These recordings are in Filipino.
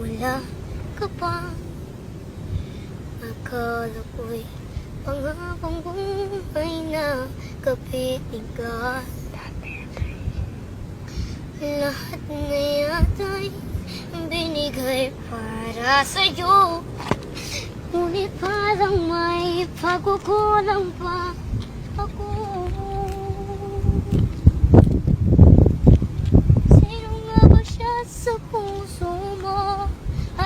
wala ka pa Akala ko'y pangabang buhay na kapiling ka Lahat na yata'y binigay para sa'yo Ngunit parang may pagkukulang pa ako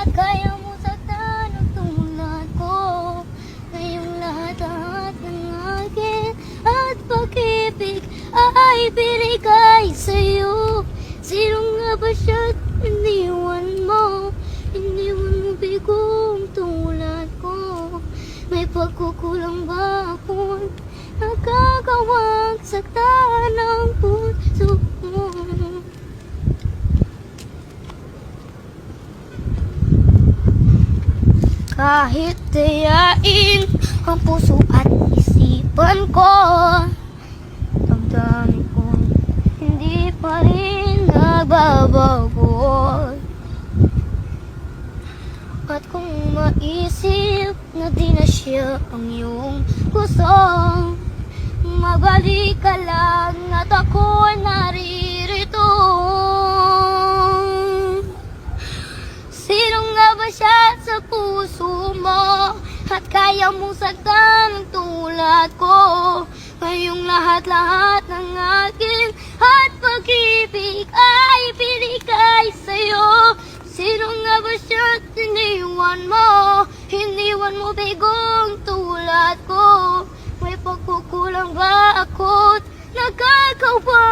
At kaya mo saktan ang tulad ko Ngayong lahat-lahat ng akin At pag-ibig ay binigay sa'yo Sino nga ba siya iniwan mo? Iniwan mo bigong tulad ko May pagkukulang ba ako? Nagkagawang saktan ang puso mo Kahit dayain ang puso at isipan ko Damdamin ko hindi pa rin nagbabago. At kung maisip na di na siya ang iyong gusto Magbalik ka kaya mong saktan tulad ko. Ngayong lahat-lahat ng akin At pag-ibig ay binigay sa'yo. Sino nga ba siya at iniwan mo? Iniwan mo bigong tulad ko. May pagkukulang ba ako't nagkakawa